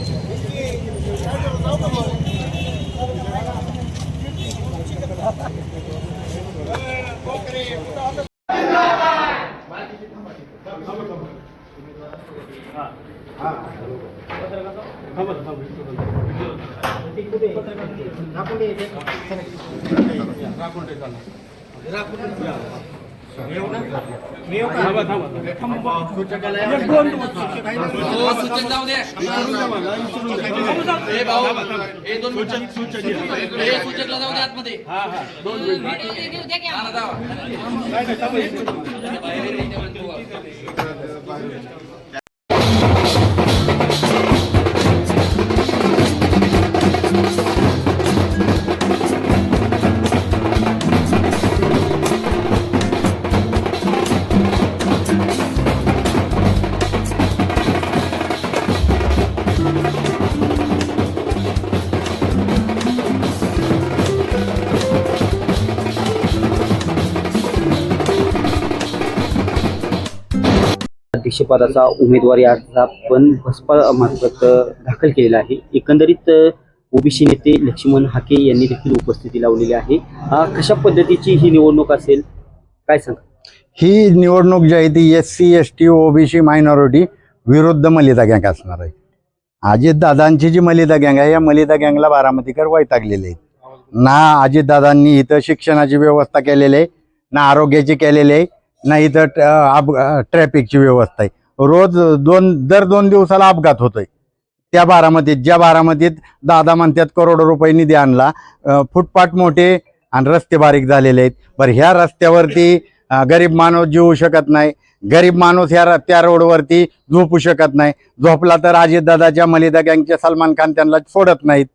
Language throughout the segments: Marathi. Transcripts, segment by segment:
हो, सूचक जाऊ दे हे भाऊ हे. दोन सूचक हे सूचकला जाऊ दे आतमध्ये हा अध्यक्षपदाचा उमेदवारी अर्ज पण बसपा मार्फत दाखल केलेला आहे. एकंदरीत ओबीसी नेते लक्ष्मण हाके यांनी देखील उपस्थिती लावलेली आहे. कशा पद्धतीची ही निवडणूक असेल? काय सांगा ही निवडणूक जी आहे ती S C S T OBC minority विरुद्ध मलिदा गँग असणार आहे. अजितदादांची जी मलिदा गँग आहे या मलिदा गँगला बारामतीकर वैतागलेले आहेत. ना अजितदादांनी इथं शिक्षणाची व्यवस्था केलेली आहे ना आरोग्याची केलेली आहे नाही तर ट- अप ट्रॅफिकची व्यवस्था आहे. रोज दोन दर दोन दिवसाला अपघात होतोय. त्या बारामतीत ज्या बारामतीत दादा म्हणतात करोडो रुपये निधी आणला फुटपाथ मोठे आणि रस्ते बारीक झालेले आहेत. बरं ह्या रस्त्यावरती गरीब माणूस जीवू शकत नाही. गरीब माणूस ह्या र- त्या रोडवरती झोपू शकत नाही. झोपला तर अजितदादाच्या मलिदा गँगचे सलमान खान त्यांना सोडत नाहीत.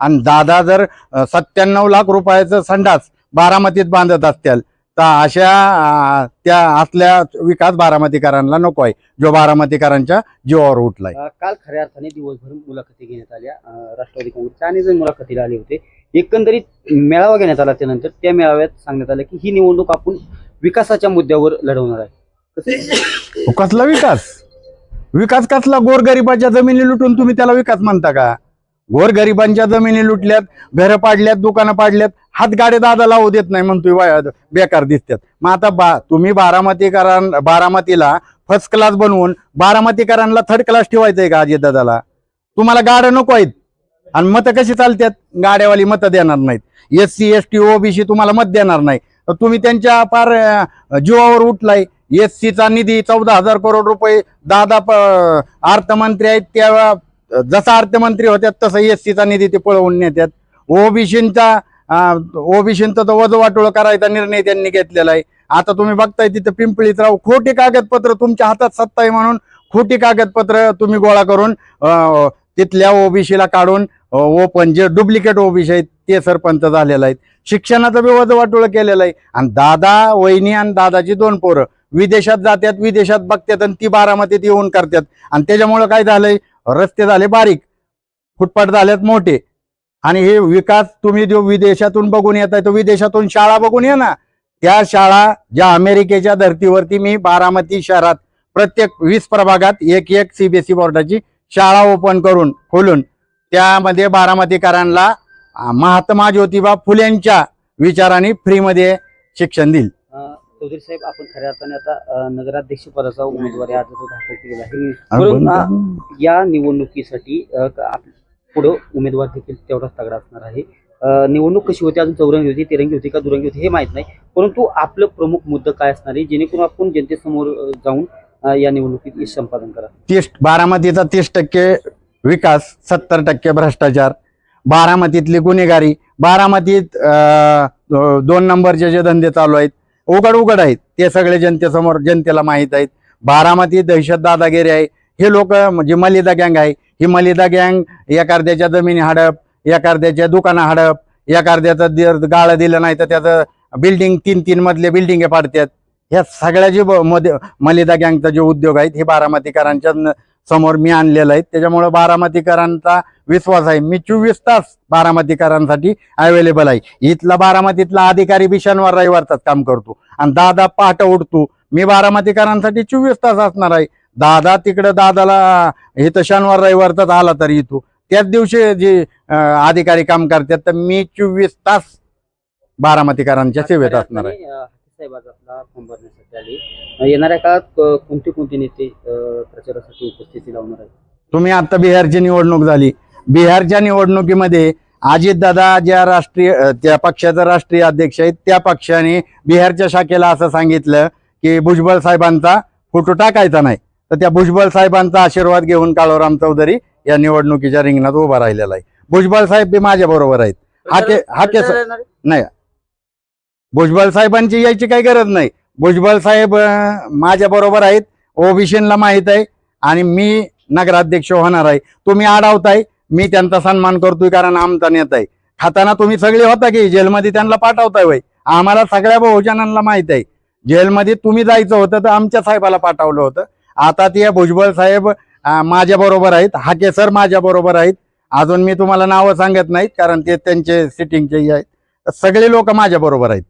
आणि दादा जर सत्त्याण्णव लाख रुपयाचं संडास बारामतीत बांधत असतील तर अशा त्या असल्या विकास बारामतीकरांना नको आहे. जो बारामतीकरांच्या जीवावर उठलाय. अ, काल खऱ्या अर्थाने दिवसभर मुलाखती घेण्यात आल्या. अ, राष्ट्रवादी काँग्रेसच्या अनेक जण मुलाखतीला आले होते. एकंदरीत मेळावा घेण्यात आला त्यानंतर त्या मेळाव्यात सांगण्यात आलं की ही निवडणूक आपण विकासाच्या मुद्द्यावर लढवणार आहे. कसं? कसला विकास? विकास कसला? गोरगरिबाच्या जमिनी लुटून तुम्ही त्याला विकास म्हणता का? गोरगरिबांच्या जमिनी लुटल्यात घरं पाडल्यात दुकानं पाडल्यात हातगाडे दादा लावू देत नाही म्हणतोय बेकार दिसतात मग आता बा तुम्ही बारामतीकरां बारामतीला फर्स्ट क्लास बनवून बारामतीकरांना थर्ड क्लास ठेवायचंय का अजित दादाला? तुम्हाला गाड्या नको आहेत. आणि मतं कशी चालतात गाड्यावाली मतं देणार नाहीत. S C S T OBC तुम्हाला मत देणार नाही. तर तुम्ही त्यांच्या फार जीवावर उठलाय. एस सीचा निधी चौदा हजार करोड रुपये दादा प- अर्थमंत्री आहेत त्या जसा अर्थमंत्री होत्यात तसं एस सीचा निधी ते पळवून नेत्यात. ओबीसींचा ओबीसींचा तो वजवाटोळ करायचा निर्णय त्यांनी घेतलेला आहे. आता तुम्ही बघताय तिथं पिंपळीत राहू खोटी कागदपत्र तुमच्या हातात सत्ता आहे म्हणून खोटी कागदपत्र तुम्ही गोळा करून तिथल्या ओबीसीला काढून ओपन जे डुप्लिकेट ओबीसी आहेत ते सरपंच झालेलं आहेत. शिक्षणाचं बी वजवाटोळ केलेलं आहे. आणि दादा वहिनी आणि दादाची दोन पोरं. विदेशात जातात विदेशात बघतात आणि ती बारामतीत येऊन करतात आणि त्याच्यामुळं काय झालंय? रस्ते झाले बारीक फुटपाथ झालेत मोठे. आणि हे विकास तुम्ही जो विदेशातून बघून येत आहे तो विदेशातून शाळा बघून ये ना. त्या शाळा ज्या अमेरिकेच्या धर्तीवरती मी बारामती शहरात प्रत्येक वीस प्रभागात एक एक सीबीएसई बोर्डाची शाळा ओपन करून खोलून त्यामध्ये बारामतीकरांना महात्मा ज्योतिबा फुलेंच्या विचाराने फ्रीमध्ये शिक्षण देईल चौधरी साहेब आपण खऱ्या अर्थाने आता नगराध्यक्ष पदाचा उमेदवारी अर्ज दाखल केलेला आहे. म्हणून, या निवडणुकीसाठी पुढं उमेदवार देखील तेवढाच तगडा असणार आहे. निवडणूक कशी होती? अजून चौरंगी होती तिरंगी होती का दुरंगी होती हे माहीत नाही. परंतु आपलं प्रमुख मुद्दा काय असणार आहे? जेणेकरून आपण जनतेसमोर जाऊन या निवडणुकीत संपादन करा. तीस बारामतीचा तीस टक्के विकास सत्तर टक्के भ्रष्टाचार. बारामतीतली गुन्हेगारी बारामतीत दोन नंबरचे जे धंदे चालू आहेत उघड उघड आहेत. ते सगळे जनतेसमोर जनतेला माहीत आहेत. बारामती दहशत दादागिरी आहे. हे लोक म्हणजे मलिदा गँग आहे. ही मलिदा गँग एखाद्याच्या जमिनी हडप एखाद्याच्या दुकानं हडप एखाद्याचं दि- गाळं दिलं नाही तर त्याचं बिल्डिंग तीन तीन मधले बिल्डिंग पाडतात ह्या सगळ्या जे मध्ये मलिदा गँगचा जे उद्योग आहेत हे बारामतीकरांच्या न- समोर मी आणलेलं आहे. त्याच्यामुळे बारामतीकरांचा विश्वास आहे. मी चोवीस तास बारामतीकरांसाठी अवेलेबल आहे. इथला बारामतीतला अधिकारी बी शनिवार रविवारचाच काम करतो. आणि दादा पहाट उठतो मी बारामतीकरांसाठी चोवीस तास असणार आहे. दादा तिकडं दादाला इथं शनिवार रविवारचाच आला तर इथू. त्याच दिवशी जे अधिकारी काम करतात तर मी चोवीस तास बारामतीकरांच्या सेवेत असणार आहे. साहेब आज आपला फॉर्म भरण्यासाठी आले. येणाऱ्या काळात कोणते कोणते नेते प्रचारासाठी उपस्थिती लावणार आहेत? तुम्ही आता बिहारची निवडणूक झाली. बिहारच्या निवडणुकीमध्ये अजितदादा ज्या राष्ट्रीय त्या पक्षाचा राष्ट्रीय अध्यक्ष आहेत त्या पक्षाने बिहारच्या शाखेला असं सांगितलं की भुजबळ साहेबांचा फोटो टाकायचा नाही. तर त्या भुजबळ साहेबांचा आशीर्वाद घेऊन काळोराम चौधरी या निवडणुकीच्या रिंगणात उभा राहिलेला आहे. भुजबळ साहेब बी माझ्या बरोबर आहेत. हा के हा केस आहे? भुजबळ साहेबांची यायची काही गरज नाही. भुजबळ साहेब माझ्या बरोबर आहेत. ओबीसीला माहीत आहे. आणि मी नगराध्यक्ष होणार आहे. तुम्ही आडावताय मी त्यांचा सन्मान करतोय कारण आमचा नेता आहे. खाताना तुम्ही सगळे होता की जेलमध्ये त्यांना पाठवताय वय आम्हाला सगळ्या बहुजनांना माहीत आहे. जेलमध्ये तुम्ही जायचं होतं तर आमच्या साहेबाला पाठवलं होतं. आता ते भुजबळ साहेब माझ्या बरोबर आहेत. हाके सर माझ्या बरोबर आहेत. अजून मी तुम्हाला नावं सांगत नाहीत कारण ते त्यांचे सिटिंगचे आहेत. सगळे लोक माझ्या बरोबर आहेत.